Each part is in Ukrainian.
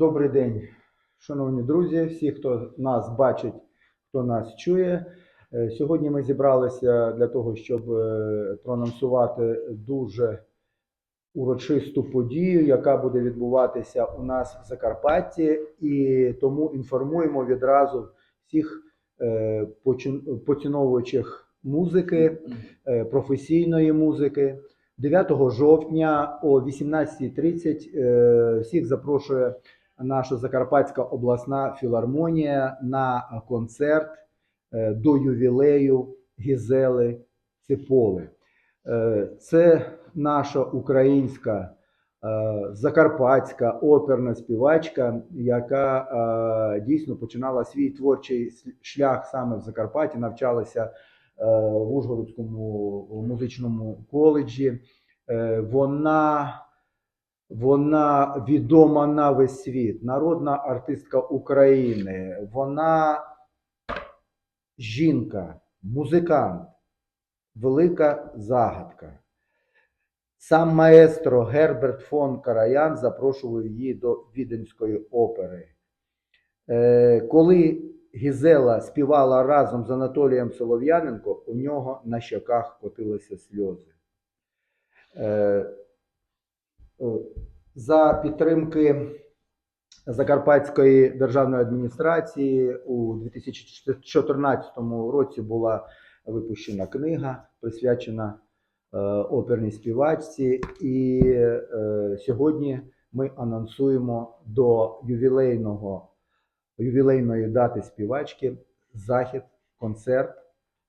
Добрий день, шановні друзі, всі, хто нас бачить, хто нас чує. Е, Сьогодні ми зібралися для того, щоб е, проанонсувати дуже урочисту подію, яка буде відбуватися у нас в Закарпатті, і тому інформуємо відразу всіх е, поціновувачів музики, професійної музики. 9 жовтня о 18.30 е, всіх запрошує наша Закарпатська обласна філармонія на концерт е, до ювілею Гізели Циполи. Е, Це наша українська е, закарпатська оперна співачка, яка дійсно починала свій творчий шлях саме в Закарпатті, навчалася в Ужгородському музичному коледжі. Вона вона відома на весь світ, народна артистка України. Вона жінка, музикант, велика загадка. Сам маестро Герберт фон Караян запрошував її до Віденської опери. Е, Коли Гізела співала разом з Анатолієм Солов'яненко, у нього на щоках котилися сльози. Е, за підтримки Закарпатської державної адміністрації у 2014 році була випущена книга, присвячена е, оперній співачці. І е, сьогодні ми анонсуємо до ювілейного, ювілейної дати співачки захід, концерт,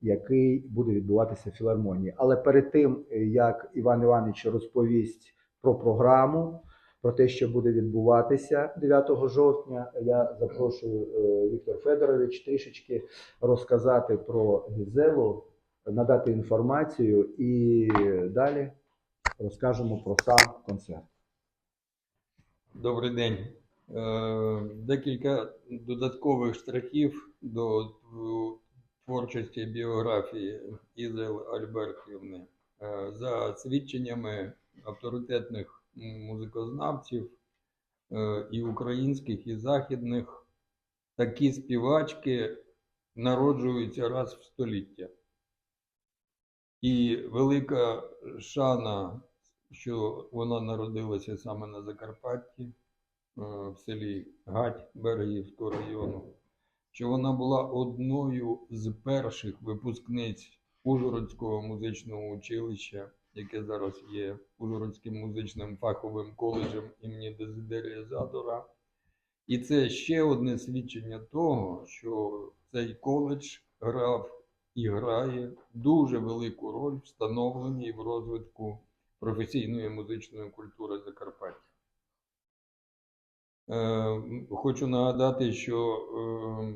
який буде відбуватися в філармонії. Але перед тим, як Іван Іванович розповість про програму, про те, що буде відбуватися 9 жовтня, я запрошую е, Віктор Федорович трішечки розказати про Гізелу, надати інформацію і далі розкажемо про сам концерт. Добрий день. Е, Декілька додаткових штрихів до творчості біографії Ізел Альбертівни. Е, За свідченнями авторитетних музикознавців е, і українських, і західних, такі співачки народжуються раз в століття. І велика шана, що вона народилася саме на Закарпатті, е, в селі Гать Берегівського району, що вона була одною з перших випускниць Ужгородського музичного училища, яке зараз є Ужгородським музичним фаховим коледжем імені Дезидерія Задора. І це ще одне свідчення того, що цей коледж грав і грає дуже велику роль в становленні і в розвитку професійної музичної культури Закарпаття. Е, Хочу нагадати, що е,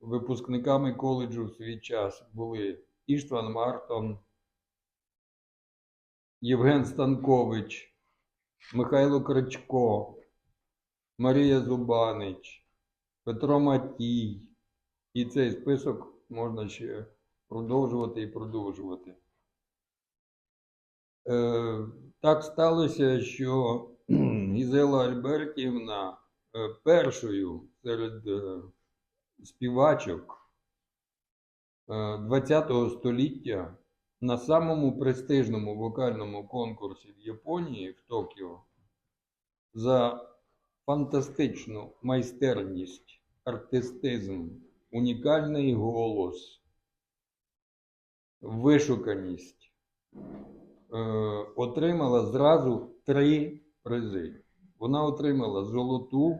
випускниками коледжу в свій час були Іштван Мартон, Євген Станкович, Михайло Кричко, Марія Зубанич, Петро Матій. І цей список можна ще продовжувати і продовжувати. Е, так сталося, що Гізела Альбертівна е, першою серед е, співачок ХХ століття на самому престижному вокальному конкурсі в Японії в Токіо за фантастичну майстерність, артистизм, унікальний голос, вишуканість е, отримала зразу три призи. Вона отримала золоту,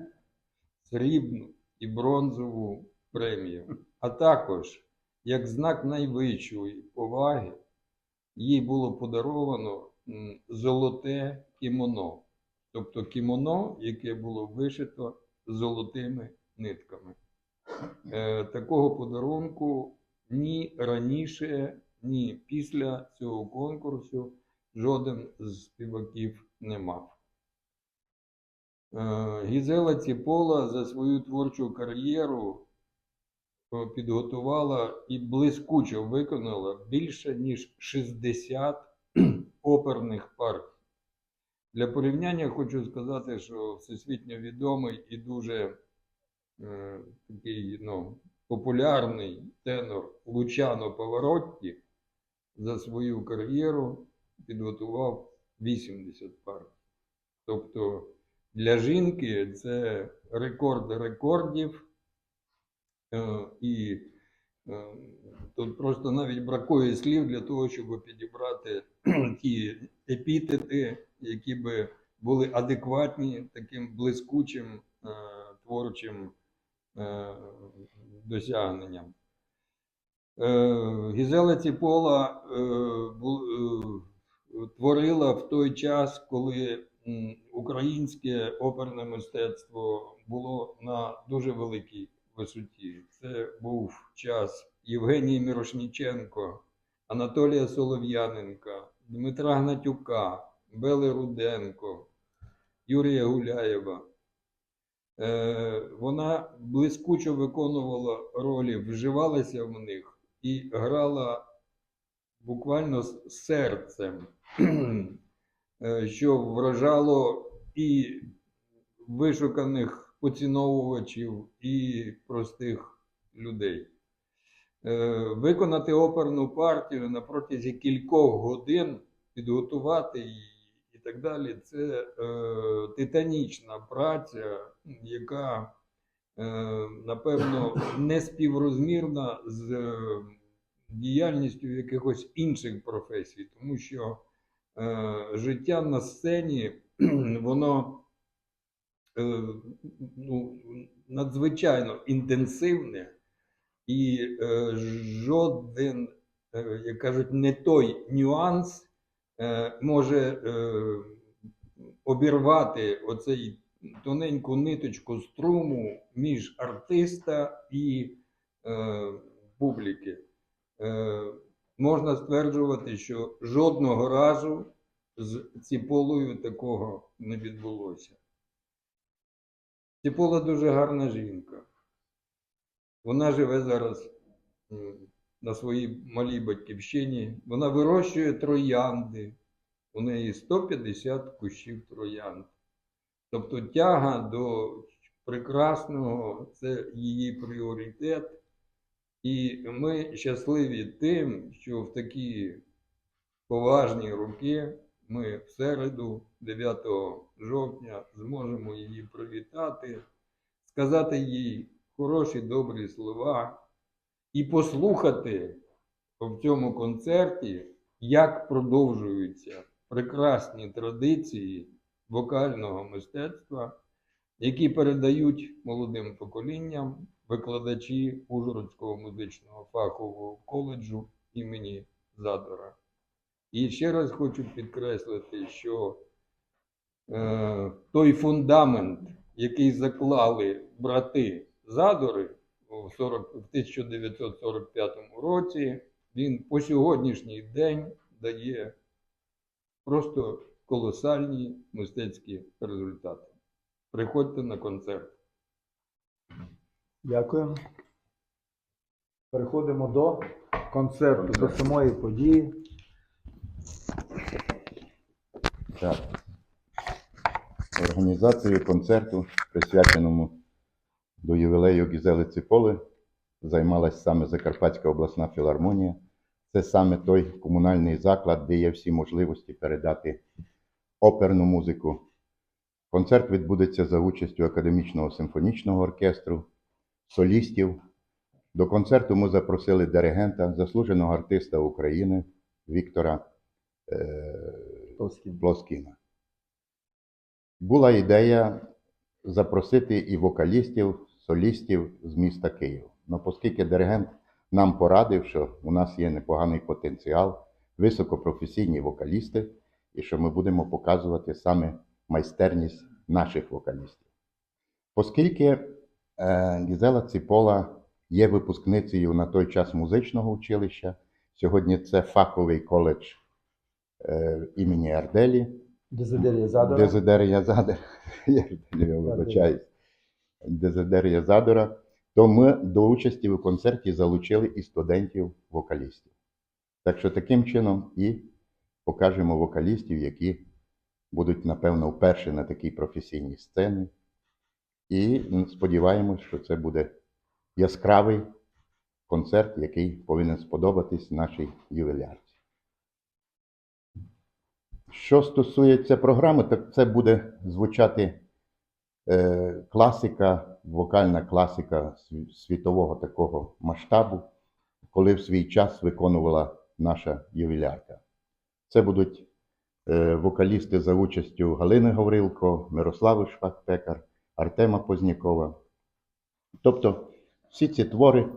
срібну і бронзову премію. А також, як знак найвищої поваги, їй було подаровано золоте кімоно. Тобто кімоно, яке було вишито золотими нитками. Е, такого подарунку ні раніше, ні після цього конкурсу жоден з співаків не мав. Е, Гізела Ціпола за свою творчу кар'єру підготувала і блискуче виконала більше ніж 60 оперних партій. Для порівняння хочу сказати, що всесвітньо відомий і дуже е, такий ну, популярний тенор Лучано Поворотті за свою кар'єру підготував 80 партій. Тобто для жінки це рекорд рекордів. Е, І е, тут просто навіть бракує слів для того, щоб підібрати ті епітети, які би були адекватні таким блискучим е, творчим досягненням. Гізела Ціпола творила в той час, коли українське оперне мистецтво було на дуже великій висоті. Це був час Євгенії Мірошніченко, Анатолія Солов'яненка, Дмитра Гнатюка, Бели Руденко, Юрія Гуляєва. Е, Вона блискучо виконувала ролі, вживалася в них і грала буквально з серцем, е, що вражало і вишуканих поціновувачів, і простих людей. Е, Виконати оперну партію на протязі кількох годин, підготувати її і так далі, це е, титанічна праця, яка, е, напевно, не співрозмірна з е, діяльністю якихось інших професій, тому що е, життя на сцені, воно ну, надзвичайно інтенсивне, і е, жоден, е, як кажуть, не той нюанс е, може е, обірвати оцей тоненьку ниточку струму між артиста і е, публіки. Е, можна стверджувати, що жодного разу з Ціполою такого не відбулося. Ціпола дуже гарна жінка. Вона живе зараз на своїй малій батьківщині. Вона вирощує троянди. У неї 150 кущів троянд. Тобто тяга до прекрасного це її пріоритет. І ми щасливі тим, що в такі поважні роки ми в середу, 9 жовтня, зможемо її привітати, сказати їй хороші добрі слова і послухати в цьому концерті, як продовжуються прекрасні традиції вокального мистецтва, які передають молодим поколінням викладачі Ужгородського музичного фахового коледжу імені Задора. І ще раз хочу підкреслити, що той фундамент, який заклали брати Задори у 40, в 1945 році, він по сьогоднішній день дає просто колосальні мистецькі результати. Приходьте на концерт. Дякую. Переходимо до концерту, до самої події. Так. Організацією концерту, присвяченому до ювілею Гізели Циполи, займалась саме Закарпатська обласна філармонія. Це саме той комунальний заклад, де є всі можливості передати оперну музику. Концерт відбудеться за участю академічного симфонічного оркестру, солістів. До концерту ми запросили диригента, заслуженого артиста України Віктора е, Плоскіна. Була ідея запросити і вокалістів, солістів з міста Київ. Ну, оскільки диригент нам порадив, що у нас є непоганий потенціал, високопрофесійні вокалісти, і що ми будемо показувати саме майстерність наших вокалістів. Оскільки е, Гізела Ципола є випускницею на той час музичного училища, сьогодні це фаховий коледж е, імені Арделі. Дезидерія Задора. Дезидерія Задора, я вибачаюсь, Дезидерія Задора, то ми до участі в концерті залучили і студентів-вокалістів. Так що таким чином і покажемо вокалістів, які будуть, напевно, вперше на такій професійній сцені. І сподіваємось, що це буде яскравий концерт, який повинен сподобатись нашій ювілярці. Що стосується програми, так це буде звучати е, класика, вокальна класика світового такого масштабу, коли в свій час виконувала наша ювілярка. Це будуть е, вокалісти за участю Галини Гаврилко, Мирослави Швак-Пекар, Артема Познякова. Тобто всі ці твори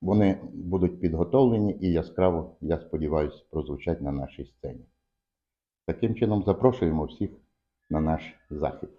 вони будуть підготовлені і яскраво, я сподіваюся, прозвучать на нашій сцені. Таким чином запрошуємо всіх на наш захід.